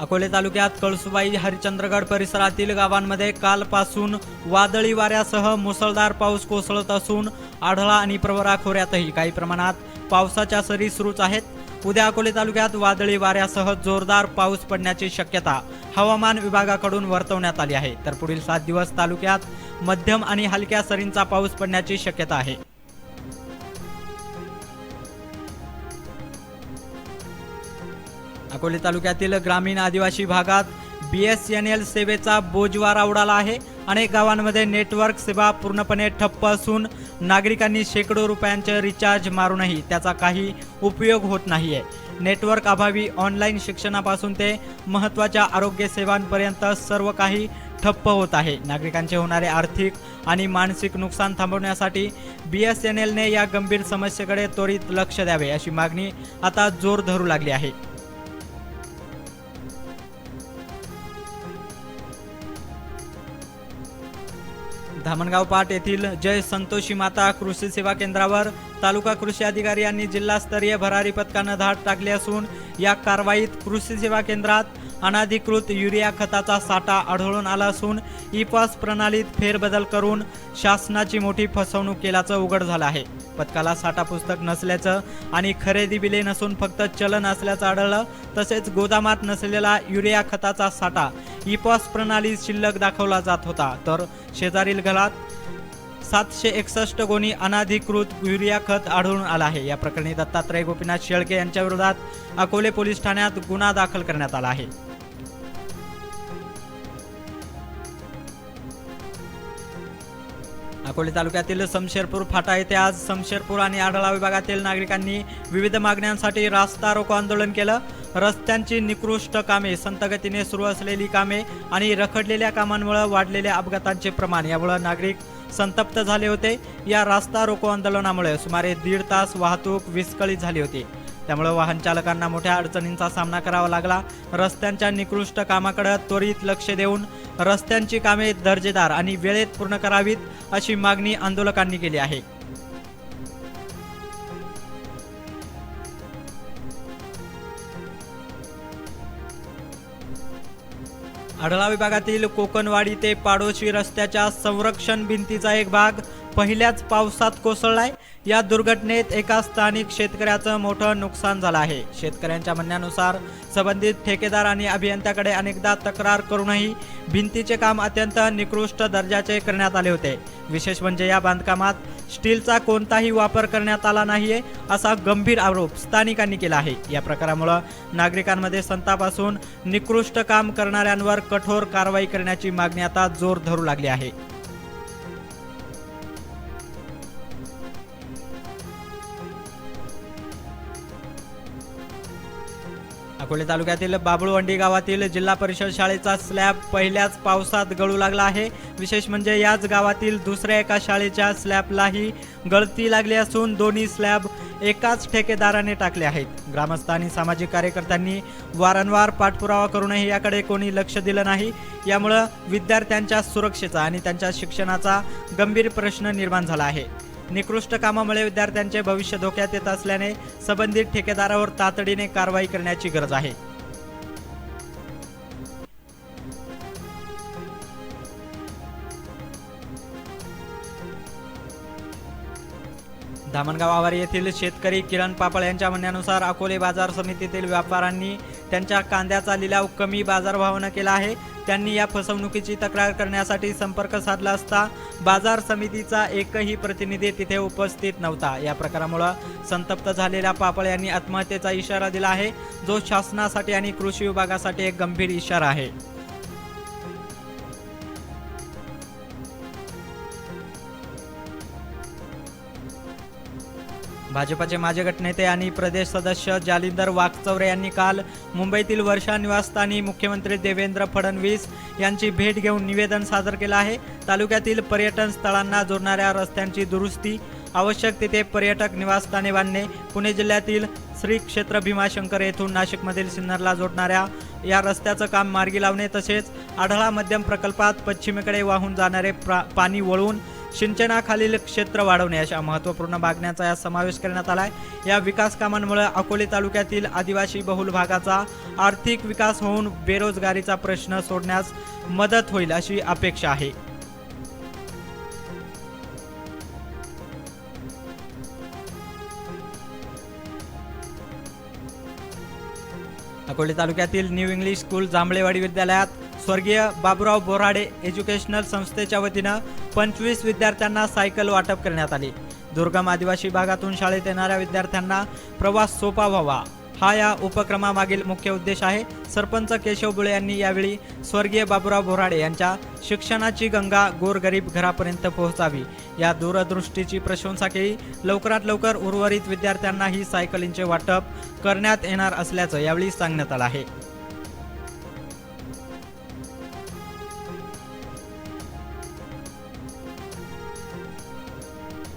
अकोले तालुक्यात कळसुबाई हरिचंद्रगड परिसरातील गावांमध्ये कालपासून वादळी वाऱ्यासह मुसळधार पाऊस कोसळत असून आढळा आणि प्रवरा खोऱ्यातही काही प्रमाणात पावसाच्या सरी सुरूच आहेत. उद्या अकोले तालुक्यात वादळी वाऱ्यासह जोरदार पाऊस पडण्याची शक्यता हवामान विभागाकडून वर्तवण्यात आली आहे. तर पुढील सात दिवस तालुक्यात मध्यम आणि हलक्या सरींचा पाऊस पडण्याची शक्यता आहे. अकोले तालुक्यातील ग्रामीण आदिवासी भागात बी एस एन एल सेवेचा बोजवारा उडाला आहे. अनेक गावांमध्ये नेटवर्क सेवा पूर्णपणे ठप्प असून नागरिकांनी शेकडो रुपयांचे रिचार्ज मारूनही त्याचा काही उपयोग होत नाही आहे नेटवर्क अभावी ऑनलाईन शिक्षणापासून ते महत्त्वाच्या आरोग्य सेवांपर्यंत सर्व काही ठप्प होत आहे. नागरिकांचे होणारे आर्थिक आणि मानसिक नुकसान थांबवण्यासाठी बी एस एन एलने या गंभीर समस्येकडे त्वरित लक्ष द्यावे अशी मागणी आता जोर धरू लागली आहे. धामणगाव पाट येथील जय संतोषी माता कृषी सेवा केंद्रावर तालुका कृषी अधिकारी यांनी जिल्हास्तरीय भरारी पथकानं धाड टाकली असून या कारवाईत कृषी सेवा केंद्रात अनाधिकृत युरिया खताचा साठा आढळून आला असून ई पास प्रणालीत फेरबदल करून शासनाची मोठी फसवणूक केल्याचं उघड झालं आहे. पथकाला साठा पुस्तक नसल्याचं आणि खरेदी बिले नसून फक्त चलन असल्याचं आढळलं तसेच गोदामात नसलेला युरिया खताचा साठा इपॉस प्रणाली शिल्लक दाखवला जात होता. तर शेजारील घरात सातशे एकसष्ट गोणी अनाधिकृत युरिया खत आढळून आला आहे. या प्रकरणी दत्तात्रय गोपीनाथ शेळके यांच्या विरोधात अकोले पोलीस ठाण्यात गुन्हा दाखल करण्यात आला आहे. अकोले तालुक्यातील समशेरपूर फाटा येथे आज समशेरपूर आणि आढळा विभागातील नागरिकांनी विविध मागण्यांसाठी रास्ता रोको आंदोलन केलं. रस्त्यांची निकृष्ट कामे संतगतीने सुरू असलेली कामे आणि रखडलेल्या कामांमुळे वाढलेल्या अपघातांचे प्रमाण यामुळे नागरिक संतप्त झाले होते. या रास्ता रोको आंदोलनामुळे सुमारे दीड तास वाहतूक विस्कळीत झाली होती. त्यामुळे वाहन चालकांना मोठ्या अडचणींचा सामना करावा लागला. रस्त्यांच्या निकृष्ट कामाकडे त्वरित लक्ष देऊन रस्त्यांची कामे दर्जेदार आणि वेळेत पूर्ण करावीत अशी मागणी आंदोलकांनी केली आहे. आढळा विभागातील कोकणवाडी ते पाडोशी रस्त्याच्या संरक्षण भिंतीचा एक भाग पहिल्याच पावसात कोसळलाय. या दुर्घटनेत एका स्थानिक शेतकऱ्याचं मोठं नुकसान झालं आहे. शेतकऱ्यांच्या म्हणण्यानुसार संबंधित ठेकेदार आणि अभियंत्याकडे अनेकदा तक्रार करूनही भिंतीचे काम अत्यंत निकृष्ट दर्जाचे करण्यात आले होते. विशेष म्हणजे या बांधकामात स्टीलचा कोणताही वापर करण्यात आला नाहीये असा गंभीर आरोप स्थानिकांनी केला आहे. या प्रकारामुळं नागरिकांमध्ये संताप असून निकृष्ट काम करणाऱ्यांवर कठोर कारवाई करण्याची मागणी आता जोर धरू लागली आहे. अकोले तालुक्यातील बाबुळवंडी गावातील जिल्हा परिषद शाळेचा स्लॅब पहिल्याच पावसात गळू लागला आहे. विशेष म्हणजे याच गावातील दुसऱ्या एका शाळेच्या स्लॅबलाही गळती लागली असून दोन्ही स्लॅब एकाच ठेकेदाराने टाकले आहेत. ग्रामस्थ आणि सामाजिक कार्यकर्त्यांनी वारंवार पाठपुरावा करूनही याकडे कोणी लक्ष दिलं नाही. यामुळं विद्यार्थ्यांच्या सुरक्षेचा आणि त्यांच्या शिक्षणाचा गंभीर प्रश्न निर्माण झाला आहे. निकृष्ट कामामुळे विद्यार्थ्यांचे भविष्य धोक्यात येत असल्याने संबंधित ठेकेदारावर तातडीने कारवाई करण्याची गरज आहे. धामणगाव आवारी येथील शेतकरी किरण पापळ यांच्या म्हणण्यानुसार अकोले बाजार समितीतील व्यापाऱ्यांनी त्यांच्या कांद्याचा लिलाव कमी बाजारभावानं केला आहे. त्यांनी या फसवणुकीची तक्रार करण्यासाठी संपर्क साधला असता बाजार समितीचा एकही प्रतिनिधी तिथे उपस्थित नव्हता. या प्रकारामुळे संतप्त झालेल्या पापळ यांनी आत्महत्येचा इशारा दिला आहे. जो शासनासाठी आणि कृषी विभागासाठी एक गंभीर इशारा आहे. भाजपचे माजी गटनेते आणि प्रदेश सदस्य जालिंदर वाघचौरे यांनी काल मुंबईतील वर्षा निवासस्थानी मुख्यमंत्री देवेंद्र फडणवीस यांची भेट घेऊन निवेदन सादर केलं आहे. तालुक्यातील पर्यटन स्थळांना जोडणाऱ्या रस्त्यांची दुरुस्ती आवश्यक तिथे पर्यटक निवासस्थाने बांधणे पुणे जिल्ह्यातील श्री क्षेत्र भीमाशंकर येथून नाशिकमधील सिन्नरला जोडणाऱ्या या रस्त्याचं काम मार्गी लावणे तसेच आढळा मध्यम प्रकल्पात पश्चिमेकडे वाहून जाणारे प्रा पाणी वळवून सिंचनाखालील क्षेत्र वाढवणे अशा महत्त्वपूर्ण मागण्यांचा यात समावेश करण्यात आलाय. या विकास कामांमुळे अकोले तालुक्यातील आदिवासी बहुल भागाचा आर्थिक विकास होऊन बेरोजगारीचा प्रश्न सोडण्यास मदत होईल अशी अपेक्षा आहे. अकोले तालुक्यातील न्यू इंग्लिश स्कूल जांभळेवाडी विद्यालयात स्वर्गीय बाबुराव बोराडे एज्युकेशनल संस्थेच्या वतीनं पंचवीस विद्यार्थ्यांना सायकल वाटप करण्यात आली. दुर्गम आदिवासी भागातून शाळेत येणाऱ्या विद्यार्थ्यांना प्रवास सोपा व्हावा. हा या उपक्रमामागील मुख्य उद्देश आहे. सरपंच केशव बुळे यांनी यावेळी स्वर्गीय बाबुराव बोराडे यांच्या शिक्षणाची गंगा गोरगरीब घरापर्यंत पोहोचावी. या दूरदृष्टीची प्रशंसा केली. लवकरात लवकर उर्वरित विद्यार्थ्यांना ही सायकलींचे वाटप करण्यात येणार असल्याचं यावेळी सांगण्यात आलं आहे.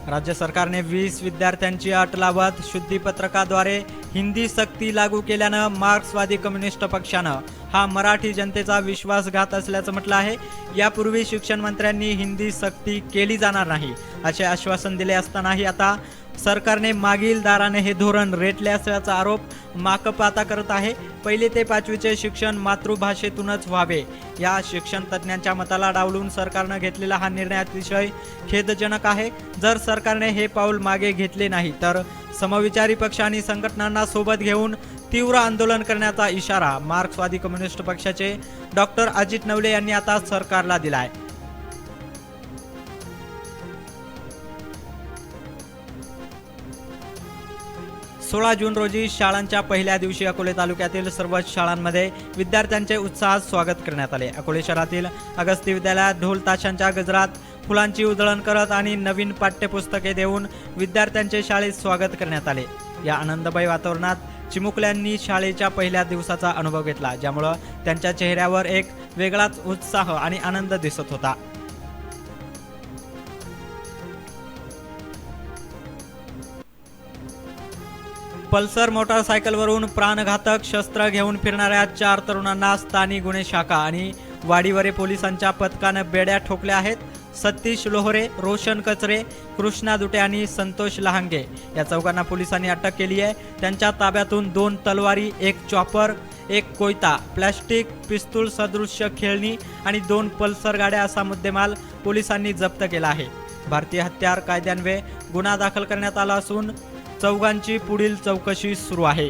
राज्य सरकारने वीस विद्यार्थ्यांची अट लावत शुद्धीपत्रकाद्वारे हिंदी सक्ती लागू केल्यानं मार्क्सवादी कम्युनिस्ट पक्षानं हा मराठी जनतेचा विश्वासघात असल्याचं म्हटलं आहे. यापूर्वी शिक्षण मंत्र्यांनी हिंदी सक्ती केली जाणार नाही असे आश्वासन दिले असतानाही आता सरकारने मागील दाराने हे धोरण रेटले असल्याचा आरोप माकप आता करत आहे. पहिले ते पाचवीचे शिक्षण मातृभाषेतूनच व्हावे. या शिक्षण तज्ज्ञांच्या मताला डावलून सरकारनं घेतलेला हा निर्णय अतिशय खेदजनक आहे. जर सरकारने हे पाऊल मागे घेतले नाही तर समविचारी पक्ष आणि संघटनांना सोबत घेऊन तीव्र आंदोलन करण्याचा इशारा मार्क्सवादी कम्युनिस्ट पक्षाचे डॉक्टर अजित नवले यांनी आता सरकारला दिला आहे सोळा जून रोजी शाळांच्या पहिल्या दिवशी अकोले तालुक्यातील सर्व शाळांमध्ये विद्यार्थ्यांचे उत्साहात स्वागत करण्यात आले. अकोले शहरातील अगस्ती विद्यालयात ढोल ताशांच्या गजरात फुलांची उधळण करत आणि नवीन पाठ्यपुस्तके देऊन विद्यार्थ्यांचे शाळेत स्वागत करण्यात आले. या आनंदमय वातावरणात चिमुकल्यांनी शाळेच्या पहिल्या दिवसाचा अनुभव घेतला ज्यामुळं त्यांच्या चेहऱ्यावर एक वेगळाच उत्साह आणि आनंद दिसत होता. पल्सर मोटारसायकलवरून प्राणघातक शस्त्र घेऊन फिरणाऱ्या चार तरुणांना स्थानिक गुन्हे शाखा आणि वाडीवरे पोलिसांच्या पथकानं बेड्या ठोकल्या आहेत. सतीश लोहरे रोशन कचरे कृष्णा दुटे आणि संतोष लहांगे या चौघांना पोलिसांनी अटक केली आहे. त्यांच्या ताब्यातून दोन तलवारी एक चॉपर एक कोयता प्लॅस्टिक पिस्तूल सदृश्य खेळणी आणि दोन पल्सर गाड्या असा मुद्देमाल पोलिसांनी जप्त केला आहे. भारतीय हत्यार कायद्यान्वये गुन्हा दाखल करण्यात आला असून चौघांची पुढील चौकशी सुरू आहे.